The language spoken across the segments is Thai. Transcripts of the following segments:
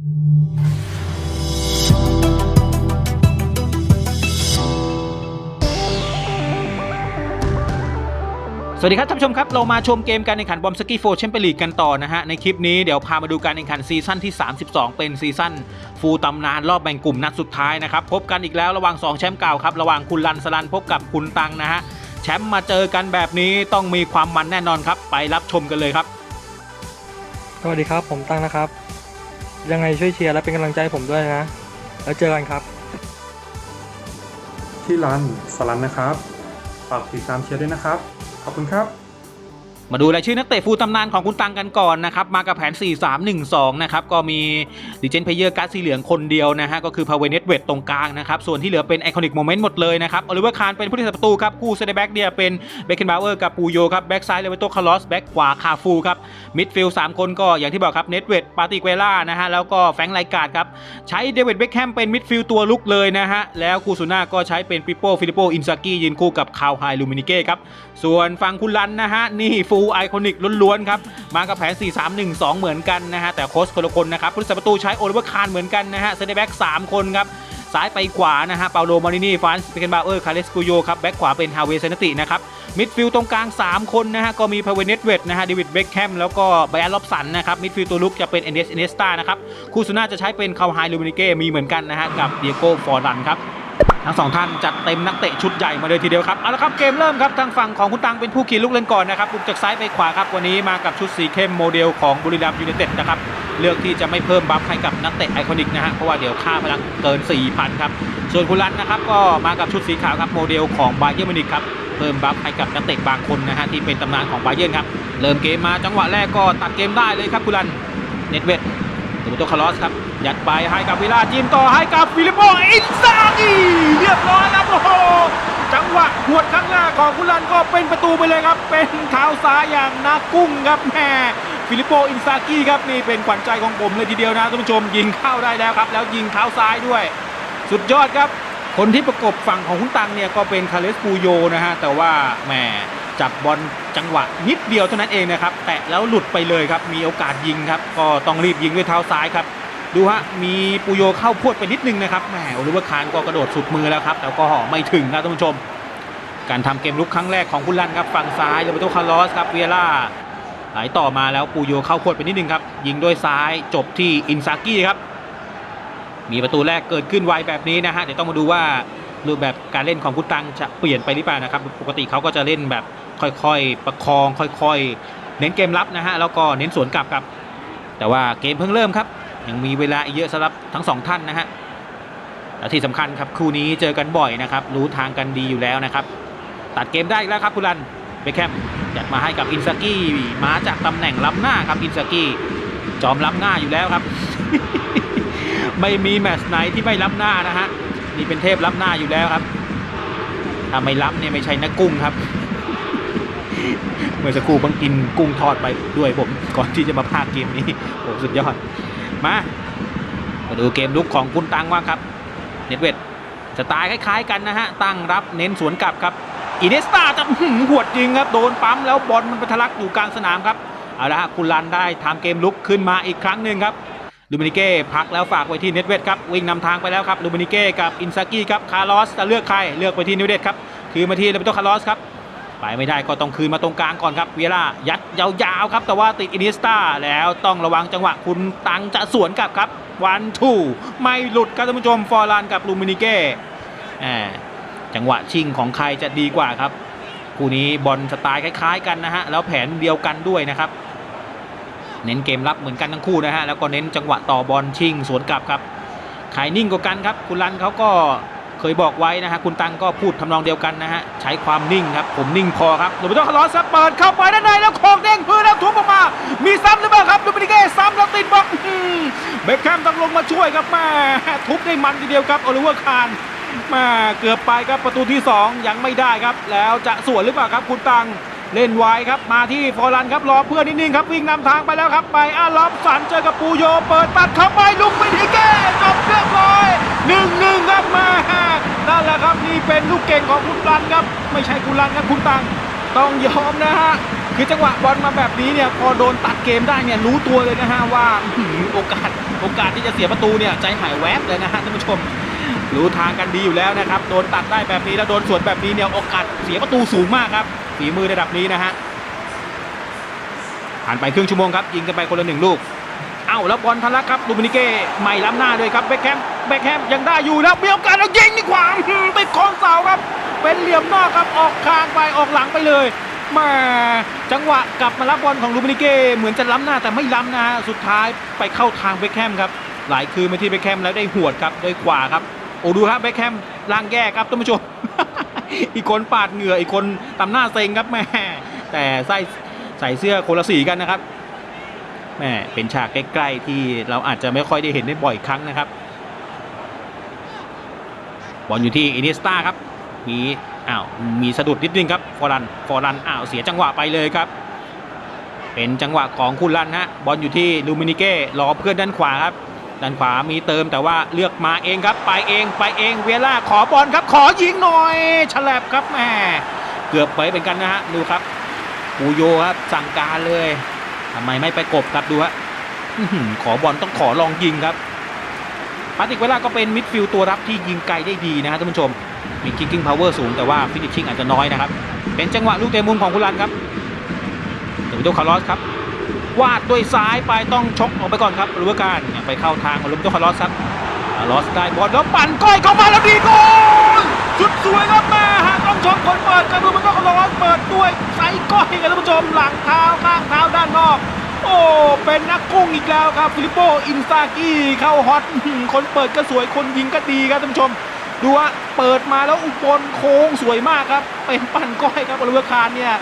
สวัสดีครับท่านผู้ชมครับ เรามาชมเกมการแข่งขันบอมสกี้โฟแชมเปี้ยนลีกกันต่อนะฮะ ในคลิปนี้เดี๋ยวพามาดูการแข่งขันซีซั่นที่ 32 เป็นซีซั่นฟูลตำนานรอบแบ่งกลุ่มนัดสุดท้ายนะครับ พบกันอีกแล้วระหว่าง 2 แชมป์เก่าครับ ระหว่างคุณรันสลันพบกับคุณตังนะฮะ แชมป์มาเจอกันแบบนี้ต้องมีความมันแน่นอนครับ ไปรับชมกันเลยครับ สวัสดีครับผมตั้งนะครับ ยังไงช่วยเชียร์และเป็นกำลังใจผมด้วยนะ แล้วเจอกันครับ ที่รันสลันนะครับ ฝากติดตามเชียร์ด้วยนะครับ ขอบคุณครับ มาดูรายชื่อนักเตะฟูลตำนานของคุณตังกันก่อนนะครับ มากับแผน 4-3-1-2 นะครับ ก็มีดิเจนเพเยอร์การ์ดสีเหลืองคนเดียวนะฮะ ก็คือพาเวเนตเวตตรงกลางนะครับ ส่วนที่เหลือเป็นไอคอนิกโมเมนต์หมดเลยนะครับ อลิเวอร์คารเป็นผู้ที่ประตูครับ คู่เซเดแบ็กเนี่ยเป็นเบคเคนบาวเออร์กับปูโยครับ แบ็กซ้ายเลเวโตคาร์ลอส แบ็กขวาคาฟูครับ มิดฟิลด์สามคนก็อย่างที่บอกครับ เนตเวตปาติเกล่านะฮะ แล้วก็แฟงไลกาดครับ ใช้เดวิดเบคแฮมเป็นมิดฟิลด์ตัวลุกเลยนะฮะ แล้วคูซูน่าก็ใช้เป็นปิโป้ฟิลิปโปอินซากิยืนคู่กับคาวไฮลูมินิเก้ครับ ส่วนฝั่งคุณลันนะฮะนี่ฟูลไอคอนิกล้วนๆครับมากับแผน 4-3-1-2 เหมือนกันนะฮะแต่โค้ชคนละคนนะครับผู้รักษาประตูใช้โอลิเวอร์คารเหมือนกันนะฮะเซนเตอร์แบ็ก3คนครับซ้ายไปขวานะฮะ เปาโลมารินีฟานสเปเกนบาเออร์ คาเลสกูโย ครับ แบ็กขวาเป็นฮาเวเซนตินะครับ มิดฟิลด์ตรงกลาง 3 คนนะฮะ ก็มีพาเวเนตเวตนะฮะ เดวิด เบคแฮม แล้วก็ไบอันล็อบสันนะครับ มิดฟิลด์ตัวลุกจะเป็นเอเนสเอเนสตานะครับ คูซูน่าจะใช้เป็นคาวไฮลูมินิเก้ มีเหมือนกันนะฮะ กับเดียโก้ ฟอร์ดันครับ ทั้งสองท่านจัดเต็มนักเตะชุดใหญ่มาเลยทีเดียวครับเอาละครับเกมเริ่มครับทางฝั่งของคุณตังเป็นผู้ขี่ลูกเล่นก่อนนะครับบุกจากซ้ายไปขวาครับวันนี้มากับชุดสีเข้มโมเดลของบุรีรัมย์ยูไนเต็ดนะครับเลือกที่จะไม่เพิ่มบัฟให้กับนักเตะไอคอนิกนะฮะเพราะว่าเดี๋ยวค่าพลังเกิน 4,000ครับส่วนคุณรันนะครับก็มากับชุดสีขาวครับโมเดลของบาเยอร์มินิกครับเพิ่มบัฟให้กับนักเตะบางคนนะฮะที่เป็นตำนานของบาเยิร์ครับเริ่มเกมมาจังหวะแรกก็ตัดเกมได้เลยครับคุณรันเน็ตเวทตูโตคาร์ลอสครับ ยัดไปให้กับวิลาจิมต่อให้กับฟิลิปโปอินซากิเรียบร้อยครับโอ้โหจังหวะหวดข้างหน้าของคุณลันก็เป็นประตูไปเลยครับ เป็นเท้าซ้ายอย่างนากุ้งครับแหม่ฟิลิปโปอินซากิครับนี่เป็นขวัญใจของผมเลยทีเดียวนะท่านผู้ชมยิงเข้าได้แล้วครับ แล้วยิงเท้าซ้ายด้วย สุดยอดครับ คนที่ประกบฝั่งของคุณตังเนี่ยก็เป็นคาเลสปูโยนะฮะแต่ว่าแหมจับบอลจังหวะนิดเดียวเท่านั้นเองนะครับแตะแล้วหลุดไปเลยครับมีโอกาสยิงครับก็ต้องรีบยิงด้วยเท้าซ้ายครับ ดูฮะมีปูโยเข้าพวดไปนิดนึงนะครับแหมโอลิเวอร์คานก็กระโดดสุดมือแล้วครับแต่ก็ไม่ถึงครับท่านผู้ชม การทำเกมลุกครั้งแรกของคุณลันครับฝั่งซ้ายโรเบโตคาร์ลอสครับเวียร่าไหลต่อมาแล้วปูโยเข้าพวดไปนิดนึงครับยิงด้วยซ้ายจบที่อินซากิครับมีประตูแรกเกิดขึ้นไวแบบนี้นะฮะเดี๋ยวต้องมาดูว่ารูปแบบการเล่นของคุณตังจะเปลี่ยนไปหรือเปล่านะครับปกติเขาก็จะเล่นแบบค่อยๆ ประคองค่อยๆ เน้นเกมรับนะฮะแล้วก็เน้นสวนกลับครับ แต่ว่าเกมเพิ่งเริ่มครับ ยังมีเวลาอีกเยอะสำหรับทั้งสองท่านนะฮะและที่สำคัญครับคู่นี้เจอกันบ่อยนะครับ รู้ทางกันดีอยู่แล้วนะครับ ตัดเกมได้อีกแล้วครับคุณรันเบคแฮมยัดมาให้กับอินซากิมาจากตำแหน่งล้ำหน้าครับอินซากิจอมล้ำหน้าอยู่แล้วครับ ไม่มีแมตช์ไหนที่ไม่ล้ำหน้านะฮะนี่เป็นเทพล้ำหน้าอยู่แล้วครับถ้าไม่ล้ำเนี่ยไม่ใช่นักกุ้งครับ เมื่อสักครู่เพิ่งกินกุ้งทอดไปด้วยผมก่อนที่จะมาพากเกมนี้โอ้สุดยอด มามาดูเกมลุกของคุณตังว่างครับ เน็ตเวทสไตล์คล้าย ๆ กันนะฮะ ตั้งรับเน้นสวนกลับครับอินเนสตาจะหือหวดยิงครับ โดนปั๊มแล้วบอลมันไปทะลักอยู่กลางสนามครับ เอาละฮะคุณลันได้ทำเกมลุกขึ้นมาอีกครั้งหนึ่งครับลูมินิเก้พักแล้วฝากไว้ที่เน็ตเวทครับ วิ่งนำทางไปแล้วครับลูมินิเก้กับอินซากิครับคาร์ลอสจะเลือกใครเลือกไปที่เน็ตเวทครับคือมาที่เลเบโตคาร์ลอสครับ ไปไม่ได้ก็ต้องคืนมาตรงกลางก่อนครับเวียร่ายัดยาวๆครับ แต่ว่าติดอินิสตาแล้วต้องระวังจังหวะคุณตังจะสวนกลับครับวันทูไม่หลุดครับท่านผู้ชมฟอร์ลานกับลูมินิเก้แหมจังหวะชิงของใครจะดีกว่าครับคู่นี้บอลสไตล์คล้ายๆกันนะฮะแล้วแผนเดียวกันด้วยนะครับเน้นเกมรับเหมือนกันทั้งคู่นะฮะแล้วก็เน้นจังหวะต่อบอลชิงสวนกลับครับใครนิ่งกว่ากันครับคุณรันเขาก็ เคยบอกไว้นะฮะคุณตังก็พูดทำนองเดียวกันนะฮะใช้ความนิ่งครับผมนิ่งพอครับโรเบโตคาร์ลอสเปิดเข้าไปด้านในแล้วโคกเด้งพื้นแล้วทุบออกมา มีซ้ำหรือเปล่าครับลูมิเก้ซ้ำแล้วติดบล็อกเบคแฮมต้องลงมาช่วยครับแม่ทุบได้มันทีเดียวครับโอลิเวอร์คานม่เกือบไปครับประตูที่ 2 ยังไม่ได้ครับ แล้วจะสวนหรือเปล่าครับคุณตังเล่นไวครับ มาที่ฟอร์ลันครับรอเพื่อนนิดนึงครับวิ่งนำทางไปแล้วครับ ไปอาล็อบสันเจอกับปูโย เปิดตัดเข้าไปลุกไปที่แก้จบเรียบร้อย หนึ่งหนึ่งครับมานั่นแหละครับนี่เป็นลูกเก่งของคุณรันครับ ไม่ใช่คุณรันครับคุณตังต้องยอมนะฮะคือจังหวะบอลมาแบบนี้เนี่ยพอโดนตัดเกมได้เนี่ยรู้ตัวเลยนะฮะว่าโอกาสโอกาสที่จะเสียประตูเนี่ยใจหายแวบเลยนะฮะท่านผู้ชม รู้ทางกันดีอยู่แล้วนะครับโดนตัดได้แบบนี้แล้วโดนสวนแบบนี้เนี่ยโอกาสเสียประตูสูงมากครับฝีมือระดับนี้นะฮะผ่านไปครึ่งชั่วโมงครับยิงกันไปคนละหนึ่งลูกเอ้าแล้วบอลทะลักครับลูมินิเก้ไม่ล้ำหน้าด้วยครับเบคแฮม เบคแฮมยังได้อยู่แล้วมีโอกาสแล้วยิงดีกว่าอื้อหือติดคอนเสาครับ เป็นเหลี่ยมนอกครับออกคางไปออกหลังไปเลยแมาจังหวะกลับมารับบอลของลูมินิเก้เหมือนจะล้ำหน้าแต่ไม่ล้ำนะฮะสุดท้ายไปเข้าทางเบคแฮมครับหลายคืนไปที่เบคแฮมแล้วได้หวดครับด้วยขวาครับโอ้ดูครับเบคแฮมล่างแย่ครับท่านผู้ชมอีกคนปาดเหงื่ออีกคนตำหน้าเซ็งครับแม่แต่ใส่ใส่เสื้อคนละสีกันนะครับแม่เป็นฉากใกล้ๆที่เราอาจจะไม่ค่อยได้เห็นได้บ่อยครั้งนะครับ บอลอยู่ที่อินิสตาครับ มีอ้าวมีสะดุดนิดนึงครับฟอรันฟอรันอ้าวเสียจังหวะไปเลยครับ เป็นจังหวะของคุณลันฮะบอลอยู่ที่ลูมินิเก้รอเพื่อนด้านขวาครับด้านขวามีเติมแต่ว่าเลือกมาเองครับ ไปเองไปเองเวล่าขอบอลครับ ขอยิงหน่อยฉลับครับแหม่เกือบไปเป็นกันนะฮะดูครับปูโยครับสั่งการเลยทำไมไม่ไปกบครับดูฮะขอบอลต้องขอลองยิงครับ ปาติกเวล่าก็เป็นมิดฟิลด์ตัวรับที่ยิงไกลได้ดีนะฮะท่านผู้ชม มีคิกกิ้งพาวเวอร์สูงแต่ว่าฟินิชชิ่งอาจจะน้อยนะครับ เป็นจังหวะลูกเตะมุมของคุณลันครับเดวิโดคาร์ลอสครับ วาดด้วยซ้ายไปต้องชกออกไปก่อนครับหรือว่าการไปเข้าทางของลุมโตคาร์ลอสครับคาร์ลอสได้บอลแล้วปั่นก้อยเข้ามาแล้วดีโกลสุดสวยครับแม่ฮะต้องชมคนเปิดกับลุมโตคาร์ลอสเปิดด้วยไซส์ก้อยกันท่านผู้ชมหลังเท้าข้างเท้าด้านนอก โอ้เป็นนักกุ้งอีกแล้วครับฟิลิปโปอินซากิเข้าฮอตคนเปิดก็สวยคนยิงก็ดีครับท่านผู้ชม ดูว่าเปิดมาแล้วอุบลโค้งสวยมากครับ เป็นปั่นก้อยครับบริเวณคารเนี่ย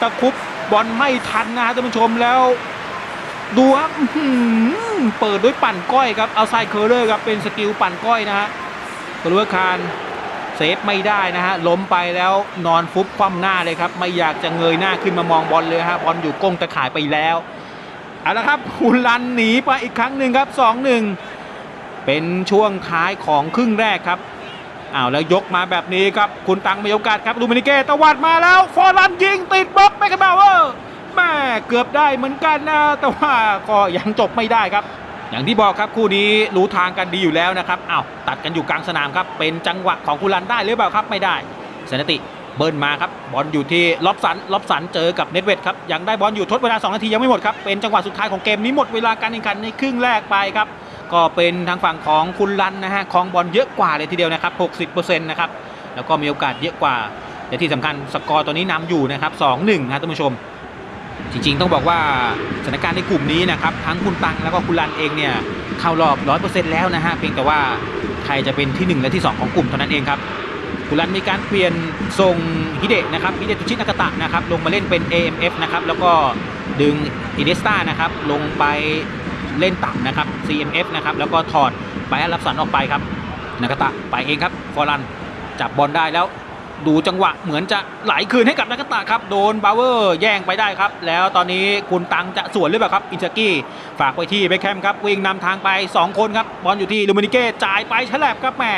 ตะครุบบอลไม่ทันนะฮะท่านผู้ชมแล้ว ดูครับเปิดด้วยปั่นก้อยครับเอาไซเคอร์เลอร์ครับเป็นสกิลปั่นก้อยนะฮะบริเวณคารเซฟไม่ได้นะฮะล้มไปแล้วนอนฟุบคว่ำหน้าเลยครับ ไม่อยากจะเงยหน้าขึ้นมามองบอลเลยฮะบอลอยู่ก้งตะข่ายไปแล้ว เอาละครับคุณลันหนีไปอีกครั้งหนึ่งครับ 2-1 เป็นช่วงท้ายของครึ่งแรกครับอ้าวแล้วยกมาแบบนี้ครับ คุณตังมีโอกาสครับลูมินิเกตวัดมาแล้ว ฟอร์ลันยิงติดบล็อกแมคคาบาเวอร์แม่เกือบได้เหมือนกันนะแต่ว่าก็ยังจบไม่ได้ครับ อย่างที่บอกครับคู่นี้รู้ทางกันดีอยู่แล้วนะครับอ้าวตัดกันอยู่กลางสนามครับ เป็นจังหวะของคุณลันได้หรือเปล่าครับไม่ได้สนติ เบิร์นมาครับบอลอยู่ที่ล็อบสันล็อบสันเจอกับเน็ตเวทครับยังได้บอลอยู่ทดเวลา 2 นาทียังไม่หมดครับเป็นจังหวะสุดท้ายของเกมนี้หมดเวลาการแข่งขันในครึ่งแรกไปครับก็เป็นทางฝั่งของคุณลันนะฮะคองบอลเยอะกว่าเลยทีเดียวนะครับ60%นะครับแล้วก็มีโอกาสเยอะกว่าแต่ที่สำคัญสกอร์ตอนนี้นำอยู่นะครับ2-1นะท่านผู้ชม จริงๆ ต้องบอกว่าสถานการณ์ในกลุ่มนี้นะครับทั้งคุณตังแล้วก็คุณลันเองเนี่ยเข้ารอบ 100%แล้วนะฮะเพียงแต่ว่าใครจะเป็นที่ 1 และที่ 2 ของกลุ่มเท่านั้นเองครับ กุลันมีการเปลี่ยนทรงฮิเดะนะครับฮิเดะตุชินากาตะนะครับลงมาเล่นเป็น AMF นะครับแล้วก็ดึงอินเดสตานะครับลงไปเล่นต่ำนะครับ CMF นะครับแล้วก็ถอดไบอันรับสันออกไปครับนากาตะไปเองครับฟอรันจับบอลได้แล้ว ดูจังหวะเหมือนจะไหลคืนให้กับนากาตะครับโดนบาวเวอร์แย่งไปได้ครับ แล้วตอนนี้คุณตังจะสวนหรือเปล่าครับอินซากิฝากไว้ที่เบคแฮมครับวิ่งนำทางไป 2 คนครับบอลอยู่ที่ลูมินิเก้จ่ายไปฉลับครับแม่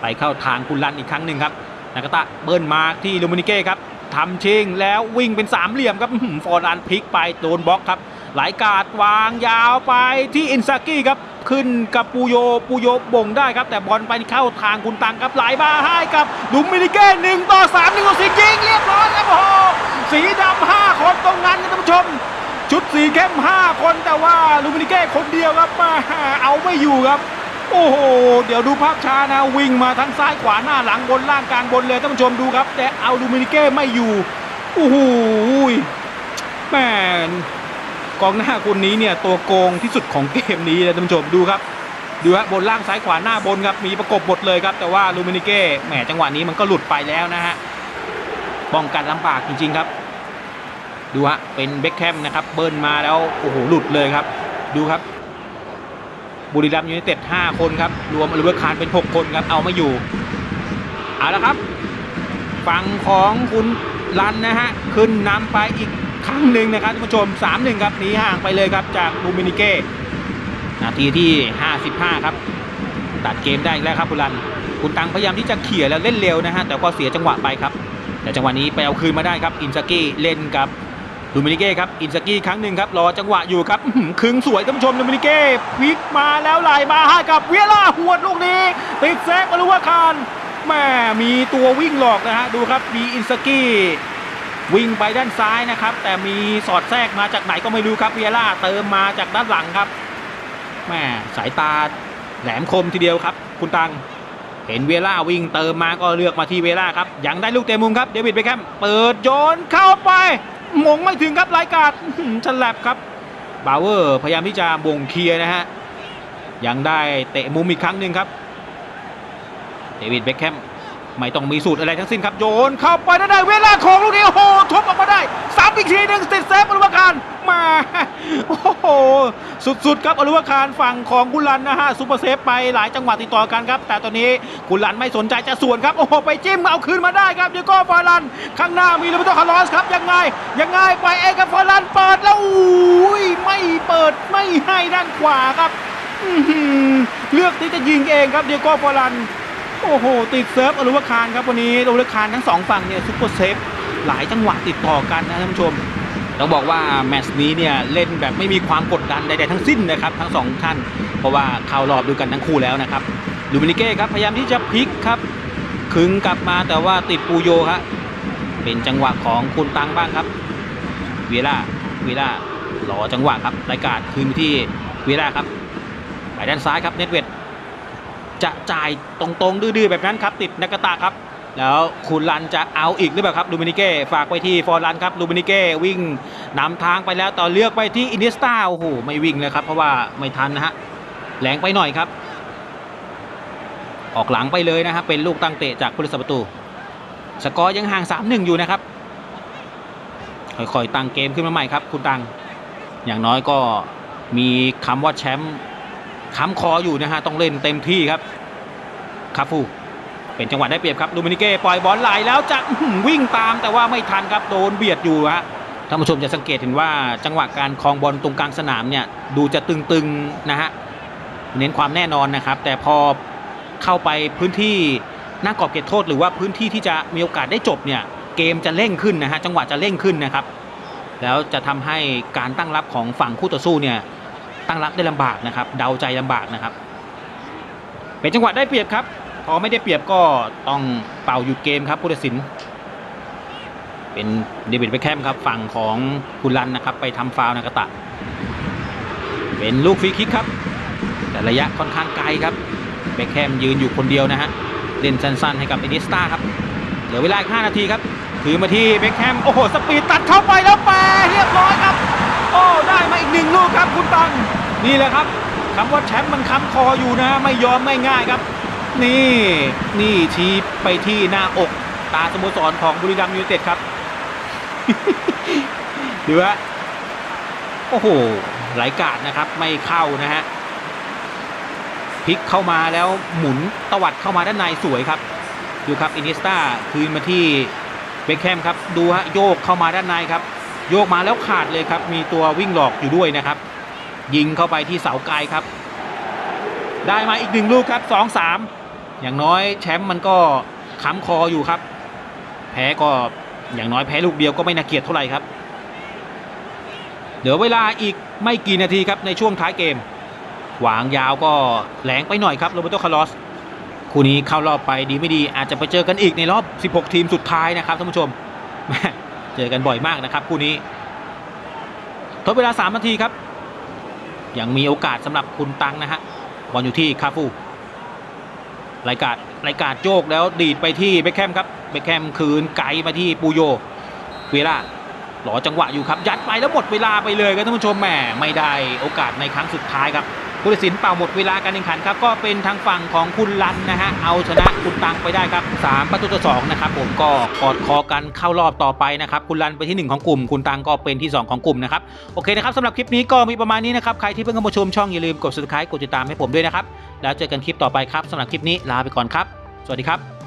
ไปเข้าทางคุณลันอีกครั้งหนึ่งครับนากาตะเบิ้ลมาที่ลูมินิเก้ครับทำชิงแล้ววิ่งเป็นสามเหลี่ยมครับฟอร์รันพลิกไปโดนบล็อกครับ ไหลกาดวางยาวไปที่อินซากิครับขึ้นกับปูโยปูโยบ่งได้ครับ แต่บอลไปเข้าทางคุณตังครับไหลมาให้กับลูมินิเก้หนึ่งต่อสามหนึ่งต่อสี่ยิงเรียบร้อยครับโอ้โหสีดำห้าคนตรงนั้นนะท่านผู้ชม ชุดสีเข้มห้าคนแต่ว่าลูมินิเก้คนเดียวครับมาเอาไม่อยู่ครับ โอ้โห เดี๋ยวดูภาพช้านะวิ่งมาทั้งซ้ายขวาหน้าหลังบนล่างกลางบนเลยท่านผู้ชมดูครับ แต่เอาลูมินิเก้ไม่อยู่โอ้โหแม่ กองหน้าคนนี้เนี่ยตัวโกงที่สุดของเกมนี้เลยท่านผู้ชมดูครับดูฮะบนล่างซ้ายขวาหน้าบนครับมีประกบหมดเลยครับ แต่ว่าลูมินิเก้แหมจังหวะนี้มันก็หลุดไปแล้วนะฮะป้องกันลำบากจริง ๆ ครับ ดูฮะเป็นเบคแฮมนะครับเบิร์นมาแล้วโอ้โหหลุดเลยครับ ดูครับ บุรีรัมย์ยูไนเต็ด5คนครับ รวมอลิเวอร์คานเป็น 6 คนครับ เอาไม่อยู่เอาละครับ ฝั่งของคุณลันนะฮะขึ้นนำไปอีก ครั้งหนึ่งนะครับท่านผู้ชม 3-1 ครับหนีห่างไปเลยครับจากลูมินิเก้นาทีที่ 55 ครับ ตัดเกมได้อีกแล้วครับคุณลัน คุณตังพยายามที่จะเขี่ยแล้วเล่นเร็วนะฮะแต่ก็เสียจังหวะไปครับ แต่จังหวะนี้ไปเอาคืนมาได้ครับอินซากิเล่นกับดูมินิเก้ครับอินสกี้ครั้งหนึ่งครับรอจังหวะอยู่ครับคึงสวยท่านผู้ชมดูมินิเก้พลิกมาแล้วไหลมาให้กับเวียล่าหวดลูกนี้ติดเซฟมาลุวาคารแม่มีตัววิ่งหลอกนะฮะดูครับมีอินสกี้ วิ่งไปด้านซ้ายนะครับ แต่มีสอดแทรกมาจากไหนก็ไม่รู้ครับเวียล่าเติมมาจากด้านหลังครับแม่สายตาแหลมคมทีเดียวครับ คุณตังเห็นเวล่าวิ่งเติมมาก็เลือกมาที่เวล่าครับยังได้ลูกเตะมุมครับเดวิดเบคแฮมเปิดโยนเข้าไปมงไม่ถึงครับรายการอื้อหือฉลับครับบาวเวอร์พยายามที่จะบ่งเคลียร์นะฮะยังได้เตะมุมอีกครั้งหนึ่งครับเดวิดเบคแฮม ไม่ต้องมีสูตรอะไรทั้งสิ้นครับโยนเข้าไปได้ได้เวลาของลูกนี้โอ้โหทุบออกมาได้ซ้ำอีกทีหนึ่งติดเซฟอนุวาคารมาโอ้โหสุดๆครับอนุวาคารฝั่งของกุลันนะฮะซูเปอร์เซฟไปหลายจังหวะติดต่อกันครับ แต่ตอนนี้กุลันไม่สนใจจะสวนครับโอ้โหไปจิ้มเอาคืนมาได้ครับเดียโก้ฟารัน ข้างหน้ามีลูเบโตคาร์ลอสครับยังไงยังไงไปเองกับฟารันเปิดแล้วอุ้ยไม่เปิดไม่ให้ด้านขวาครับเลือกที่จะยิงเองครับเดียโก้ฟอรัน โอ้โห ติดเซิร์ฟอรุวคารครับวันนี้อรุวคารทั้งสองฝั่งเนี่ยซุปเปอร์เซฟหลายจังหวะติดต่อกันนะท่านผู้ชมต้องบอกว่าแมตช์นี้เนี่ยเล่นแบบไม่มีความกดดันใดๆทั้งสิ้นนะครับทั้งสองท่าน เพราะว่าเข้ารอบดูกันทั้งคู่แล้วนะครับลูมินิเก้ครับพยายามที่จะพลิกครับคึงกลับมาแต่ว่าติดปูโยครับเป็นจังหวะของคุณตังบ้างครับเวล่าเวล่ารอจังหวะครับรายการคืนที่เวล่าครับไปด้านซ้ายครับเน็ตเวด จะจ่ายตรงๆ ดื้อๆ แบบนั้นครับ ติดนากาตะครับ แล้วคุณลันจะเอาอีกหรือเปล่าครับลูมินิเก้ฝากไปที่ฟอร์ลันครับลูมินิเก้วิ่งนำทางไปแล้วต่อเลือกไปที่อินเนสตาโอ้โหไม่วิ่งเลยครับ เพราะว่าไม่ทันนะฮะแหลงไปหน่อยครับ ออกหลังไปเลยนะครับเป็นลูกตั้งเตะจากผู้รักษาประตู สกอร์ยังห่าง 3-1 อยู่นะครับค่อยๆตั้งเกมขึ้นมาใหม่ครับ คุณตังอย่างน้อยก็มีคำว่าแชมป์ ค้ำคออยู่นะฮะต้องเล่นเต็มที่ครับคาฟูเป็นจังหวะได้เปรียบครับลูมินิเก้ปล่อยบอลไหลแล้วจะวิ่งตามแต่ว่าไม่ทันครับโดนเบียดอยู่ฮะท่านผู้ชมจะสังเกตเห็นว่าจังหวะการคลองบอลตรงกลางสนามเนี่ยดูจะตึงๆนะฮะเน้นความแน่นอนนะครับ แต่พอเข้าไปพื้นที่หน้ากรอบเขตโทษ หรือว่าพื้นที่ที่จะมีโอกาสได้จบเนี่ยเกมจะเร่งขึ้นนะฮะจังหวะจะเร่งขึ้นนะครับ แล้วจะทำให้การตั้งรับของฝั่งคู่ต่อสู้เนี่ย ตั้งรับได้ลำบากนะครับ เดาใจลำบากนะครับ เป็นจังหวะได้เปรียบครับ พอไม่ได้เปรียบก็ต้องเป่าหยุดเกมครับผู้ตัดสิน เป็นเดวิดเบคแฮมครับฝั่งของคุณลันนะครับ ไปทำฟาวล์นากาตะ เป็นลูกฟรีคิกครับ แต่ระยะค่อนข้างไกลครับเบคแฮมยืนอยู่คนเดียวนะฮะเล่นสั้นๆให้กับเอนิสตาครับเหลือเวลาอีก5นาทีครับถือมาที่เบคแฮมโอ้โห สปีดตัดเข้าไปแล้วแปรเรียบร้อยครับ หนึ่งลูกครับคุณตัง นี่แหละครับคำว่าแชมป์มันค้ำคออยู่นะ ไม่ยอมง่ายๆครับ นี่นี่ชี้ไปที่หน้าอกตาสโมสรของบุรีรัมย์ยูไนเต็ดครับดูฮะโอ้โหไหลกาดนะครับ ไม่เข้านะฮะพลิกเข้ามาแล้วหมุนตวัดเข้ามาด้านในสวยครับดูครับอินิสตาคืนมาที่เบคแฮมครับ ดูฮะโยกเข้ามาด้านในครับ โยกมาแล้วขาดเลยครับ มีตัววิ่งหลอกอยู่ด้วยนะครับ ยิงเข้าไปที่เสาไกลครับ ได้มาอีกหนึ่งลูกครับสองสามอย่างน้อยแชมป์มันก็ค้ำคออยู่ครับ แพ้ก็อย่างน้อยแพ้ลูกเดียวก็ไม่น่าเกลียดเท่าไหร่ครับ เหลือเวลาอีกไม่กี่นาทีครับในช่วงท้ายเกม หวางยาวก็แหลงไปหน่อยครับโรเบโตคาร์ลอสคู่นี้เข้ารอบไปดีไม่ดีอาจจะไปเจอกันอีกในรอบ 16 ทีมสุดท้ายนะครับท่านผู้ชม เจอกันบ่อยมากนะครับคู่นี้ทดเวลา 3 นาทีครับ ยังมีโอกาสสำหรับคุณตังนะฮะบอลอยู่ที่คาฟูรายการรายการโยกแล้วดีดไปที่เบคแฮมครับเบคแฮมคืนไกลมาที่ปูโยเวลาหลอจังหวะอยู่ครับ ยัดไปแล้วหมดเวลาไปเลยครับท่านผู้ชมแหมไม่ได้โอกาสในครั้งสุดท้ายครับ ผู้ตัดสินเป่าหมดเวลาการแข่งขันครับก็เป็นทางฝั่งของคุณลันนะฮะเอาชนะคุณตังไปได้ครับ 3 ประตูต่อ2นะครับผมก็กอดคอกันเข้ารอบต่อไปนะครับคุณลันไปที่ 1 ของกลุ่ม คุณตังก็เป็นที่ 2 ของกลุ่มนะครับโอเคนะครับสำหรับคลิปนี้ก็มีประมาณนี้นะครับใครที่เพิ่งเข้ามาชมช่องอย่าลืมกด subscribe กดติดตามให้ผมด้วยนะครับแล้วเจอกันคลิปต่อไปครับสำหรับคลิปนี้ลาไปก่อนครับ สวัสดีครับ